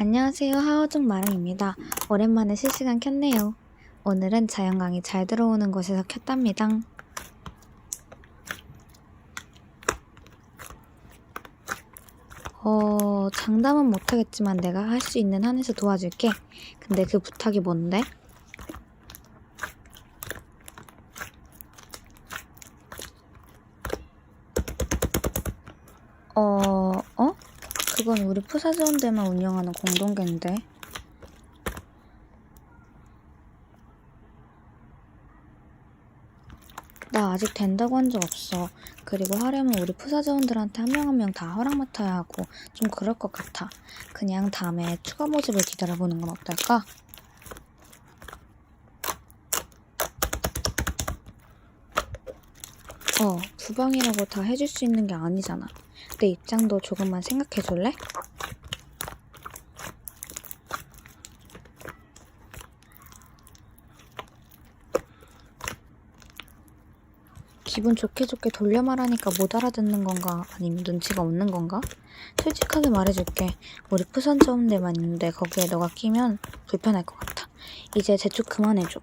안녕하세요. 하우중 마랑입니다. 오랜만에 실시간 켰네요. 오늘은 자연광이 잘 들어오는 곳에서 켰답니다. 어, 장담은 못하겠지만 내가 할 수 있는 한에서 도와줄게. 근데 그 부탁이 뭔데? 어, 어? 그건 우리 푸사지원대만 운영하는 공동계인데. 나 아직 된다고 한 적 없어. 그리고 하려면 우리 푸사지원들한테 한 명 한 명 다 허락 맡아야 하고 좀 그럴 것 같아. 그냥 다음에 추가 모집을 기다려보는 건 어떨까? 어, 부방이라고 다 해줄 수 있는 게 아니잖아. 내 입장도 조금만 생각해 줄래? 기분 좋게 좋게 돌려 말하니까 못 알아듣는 건가? 아니면 눈치가 없는 건가? 솔직하게 말해줄게. 우리 푸선 좋은 데만 있는데 거기에 너가 끼면 불편할 것 같아. 이제 재촉 그만해줘.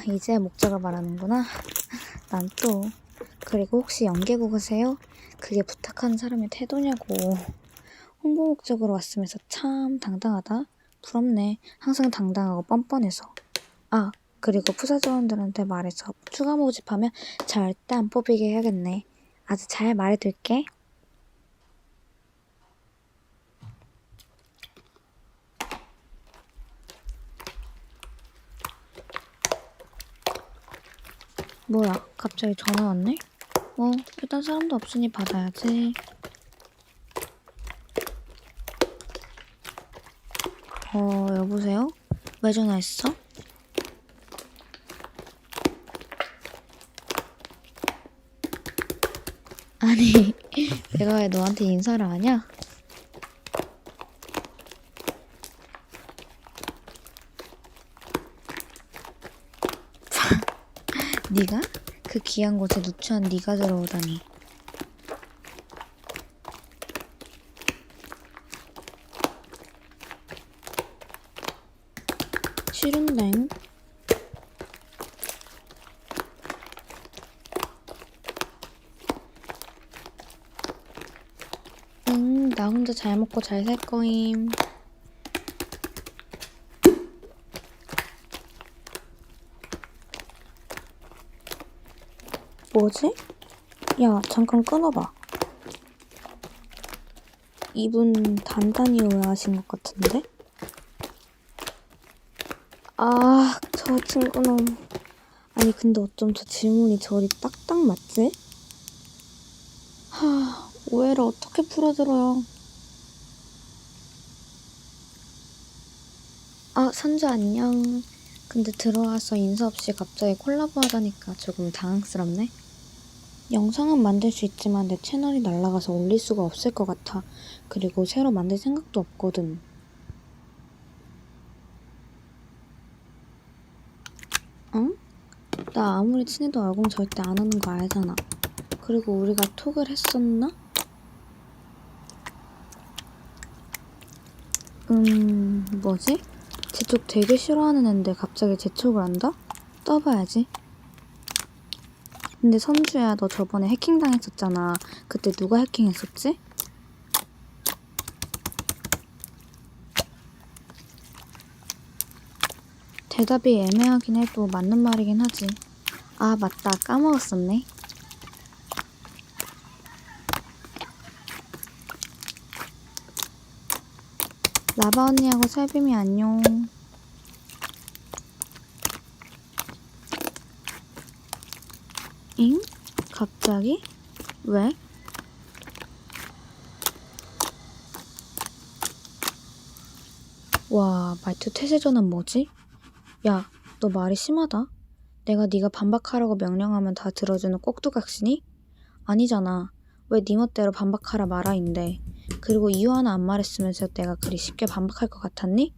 아, 이제 목적을 말하는구나. 난 또. 그리고 혹시 연계국어세요? 그게 부탁하는 사람의 태도냐고. 홍보 목적으로 왔으면서 참 당당하다. 부럽네. 항상 당당하고 뻔뻔해서. 아, 그리고 푸사자원들한테 말해서 추가 모집하면 절대 안 뽑히게 해야겠네. 아주 잘 말해둘게. 뭐야, 갑자기 전화 왔네? 뭐, 일단 사람도 없으니 받아야지. 어, 여보세요? 왜 전화했어? 아니, 내가 왜 너한테 인사를 하냐? 네가? 그 귀한 곳에 누추한 네가 들어오다니. 싫은데? 응, 나 혼자 잘 먹고 잘 살 거임. 뭐지? 야, 잠깐 끊어봐. 이분 단단히 오해하신 것 같은데? 아, 저 친구놈. 아니, 근데 어쩜 저 질문이 저리 딱딱 맞지? 하, 오해를 어떻게 풀어들어요? 아, 선주 안녕. 근데 들어와서 인사 없이 갑자기 콜라보 하다니까 조금 당황스럽네. 영상은 만들 수 있지만 내 채널이 날라가서 올릴 수가 없을 것 같아. 그리고 새로 만들 생각도 없거든. 응? 나 아무리 친해도 얼공 절대 안 하는 거 알잖아. 그리고 우리가 톡을 했었나? 음, 뭐지? 제쪽 되게 싫어하는 앤데 갑자기 재촉을 한다? 떠봐야지. 근데 선주야, 너 저번에 해킹 당했었잖아. 그때 누가 해킹했었지? 대답이 애매하긴 해도 맞는 말이긴 하지. 아, 맞다. 까먹었었네. 라바 언니하고 설빔이 안녕. 잉? 갑자기? 왜? 와, 말투 태세전환 뭐지? 야, 너 말이 심하다. 내가 네가 반박하라고 명령하면 다 들어주는 꼭두각시니? 아니잖아. 왜 네 멋대로 반박하라 마라인데. 그리고 이유 하나 안 말했으면서 내가 그리 쉽게 반박할 것 같았니?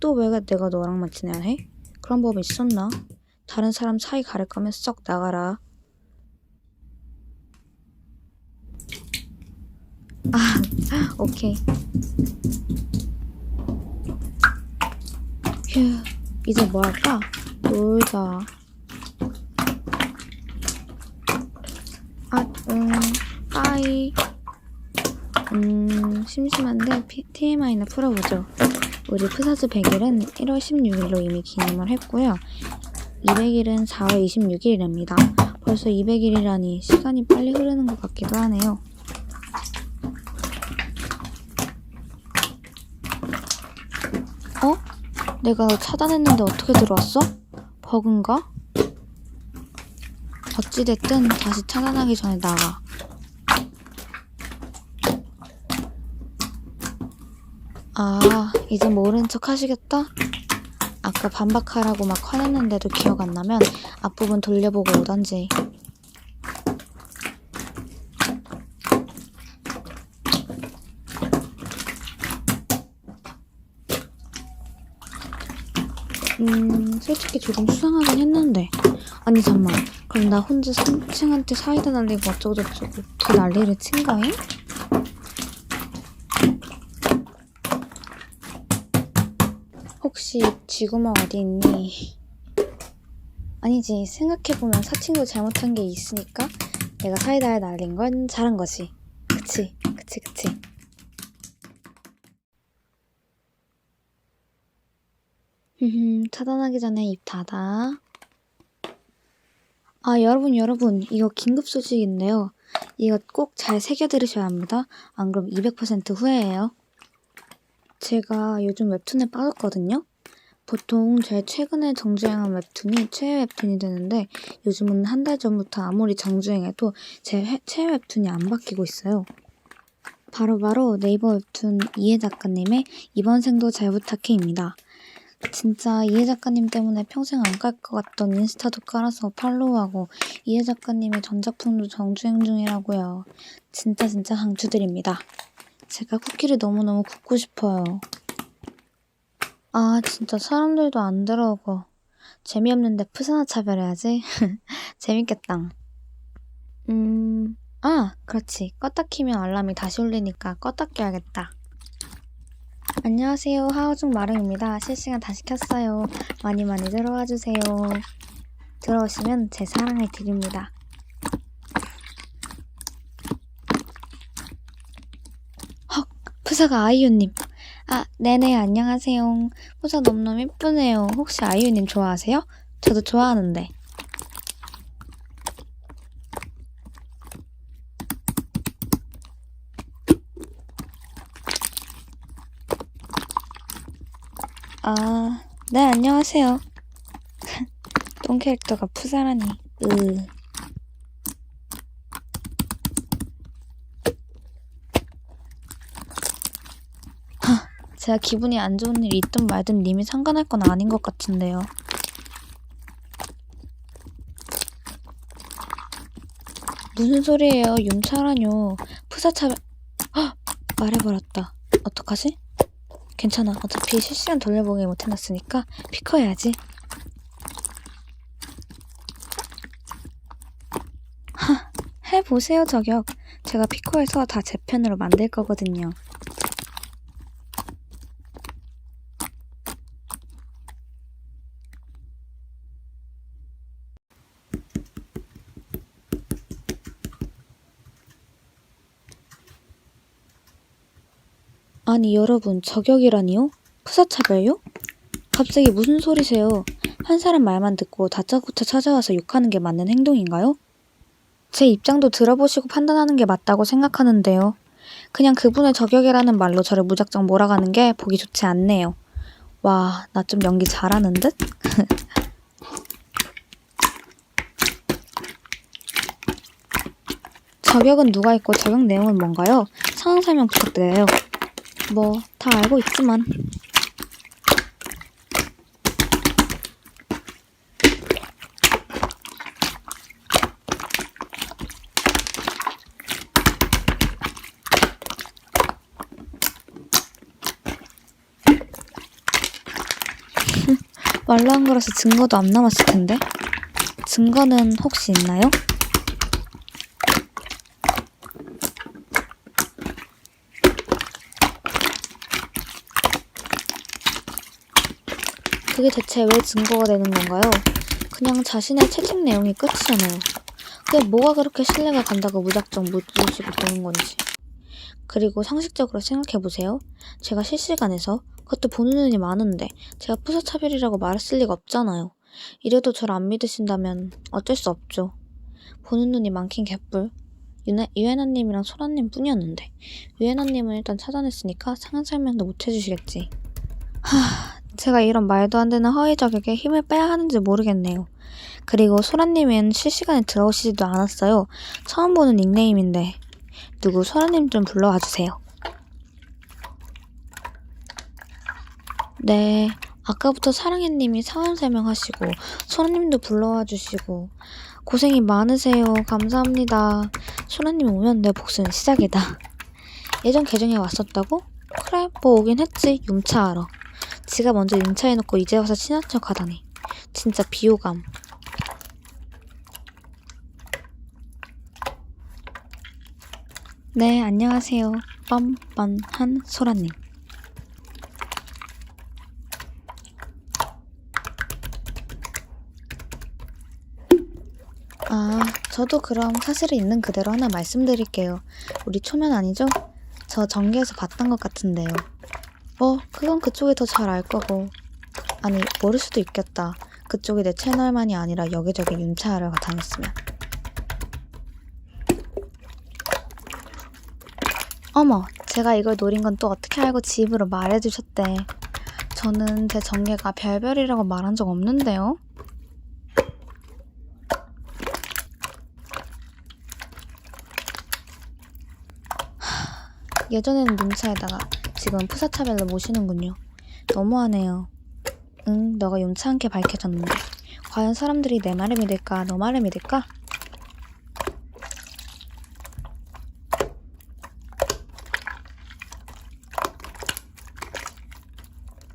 또 왜 내가 너랑만 지내야 해? 그런 법이 있었나? 다른 사람 사이 가릴 거면 썩 나가라. 아, 오케이. 휴, 이제 뭐 할까? 놀자. 아, 음, 빠이. 음, 심심한데 피- TMI나 풀어보죠. 우리 푸사즈 100일은 1월 16일로 이미 기념을 했고요. 200일은 4월 26일입니다. 벌써 200일이라니 시간이 빨리 흐르는 것 같기도 하네요. 어? 내가 너 차단했는데 어떻게 들어왔어? 버그인가? 어찌됐든 다시 차단하기 전에 나가. 아, 이제 모른 척 하시겠다? 아까 반박하라고 막 화냈는데도 기억 안 나면 앞부분 돌려보고 오던지. 음, 솔직히 조금 수상하긴 했는데. 아니, 잠만. 그럼 나 혼자 3층한테 사이다 날리고 어쩌고저쩌고 그 난리를 친 거임? 혹시 지구마 어디 있니? 아니지, 생각해보면 사친구 잘못한 게 있으니까 내가 사이다를 날린 건 잘한 거지. 그치, 그치, 그치. 흠, 차단하기 전에 입 닫아. 아, 여러분, 여러분, 이거 긴급 소식인데요. 이거 꼭 잘 새겨 들으셔야 합니다. 안 그럼 200% 후회해요. 제가 요즘 웹툰에 빠졌거든요. 보통 제일 최근에 정주행한 웹툰이 최애 웹툰이 되는데 요즘은 한 달 전부터 아무리 정주행해도 제 회- 최애 웹툰이 안 바뀌고 있어요. 바로바로 네이버 웹툰 이해 작가님의 이번 생도 잘 부탁해입니다. 진짜 이해 작가님 때문에 평생 안깔것 같던 인스타도 깔아서 팔로우하고 이해 작가님의 전작품도 정주행 중이라고요. 진짜 진짜 강추드립니다. 제가 쿠키를 너무너무 굽고 싶어요. 아, 진짜 사람들도 안 들어오고. 재미없는데 푸사나 차별해야지. 재밌겠다. 음, 아, 그렇지. 껐다 키면 알람이 다시 울리니까 껐다 껴야겠다. 안녕하세요. 하우중 마릉입니다. 실시간 다시 켰어요. 많이 많이 들어와 주세요. 들어오시면 제 사랑을 드립니다. 헉, 푸사가 아이유님. 아, 네네, 안녕하세요. 푸사 너무너무 예쁘네요. 혹시 아이유님 좋아하세요? 저도 좋아하는데. 아, 네, 안녕하세요. 똥 캐릭터가 푸사라니. 으. 하, 제가 기분이 안 좋은 일이 있든 말든 님이 상관할 건 아닌 것 같은데요. 무슨 소리예요? 윤차라뇨. 푸사차 헉! 말해버렸다. 어떡하지? 괜찮아. 어차피 실시간 돌려보기 못 해놨으니까 피커해야지. 하, 해보세요, 저격. 제가 피커해서 다 제 편으로 만들 거거든요. 아니 여러분 저격이라니요? 푸사차별요? 갑자기 무슨 소리세요? 한 사람 말만 듣고 다짜고짜 찾아와서 욕하는 게 맞는 행동인가요? 제 입장도 들어보시고 판단하는 게 맞다고 생각하는데요. 그냥 그분의 저격이라는 말로 저를 무작정 몰아가는 게 보기 좋지 않네요. 와, 나 좀 연기 잘하는 듯? 저격은 누가 있고 저격 내용은 뭔가요? 상황 설명 부탁드려요. 뭐, 다 알고 있지만. 말로 한 거라서 증거도 안 남았을 텐데. 증거는 혹시 있나요? 그게 대체 왜 증거가 되는 건가요? 그냥 자신의 채팅 내용이 끝이잖아요. 그게 뭐가 그렇게 신뢰가 간다고 무작정 묻으시고 보는 건지. 그리고 상식적으로 생각해보세요. 제가 실시간에서 그것도 보는 눈이 많은데 제가 푸사차별이라고 말했을 리가 없잖아요. 이래도 저를 안 믿으신다면 어쩔 수 없죠. 보는 눈이 많긴 개뿔. 유애나님이랑 소라님 뿐이었는데 유애나님은 일단 차단했으니까 상한 설명도 못 해주시겠지. 하, 제가 이런 말도 안 되는 허위 자격에 힘을 빼야 하는지 모르겠네요. 그리고 소라님은 실시간에 들어오시지도 않았어요. 처음 보는 닉네임인데 누구 소라님 좀 불러와 주세요. 네, 아까부터 사랑해님이 상황 설명하시고 소라님도 불러와 주시고 고생이 많으세요. 감사합니다. 소라님 오면 내 복수는 시작이다. 예전 계정에 왔었다고? 그래, 뭐 오긴 했지. 융차하러. 지가 먼저 융차해놓고 이제 와서 친한 척 하다니. 진짜 비호감. 네, 안녕하세요. 뻔뻔한 소라님. 아, 저도 그럼 사실이 있는 그대로 하나 말씀드릴게요. 우리 초면 아니죠? 저 전개에서 봤던 것 같은데요. 어, 그건 그쪽이 더 잘 알 거고. 아니, 모를 수도 있겠다. 그쪽이 내 채널만이 아니라 여기저기 윤차하러 다녔으면. 어머, 제가 이걸 노린 건 또 어떻게 알고 지 입으로 말해주셨대. 저는 제 전개가 별별이라고 말한 적 없는데요. 예전에는 눈차에다가 지금은 푸사차별로 모시는군요. 너무하네요. 응, 너가 용차않게 밝혀졌는데 과연 사람들이 내 말을 믿을까, 너 말을 믿을까?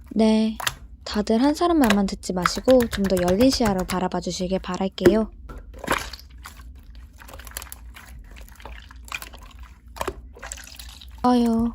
네, 다들 한 사람 말만 듣지 마시고 좀 더 열린 시야로 바라봐 주시길 바랄게요. 아유,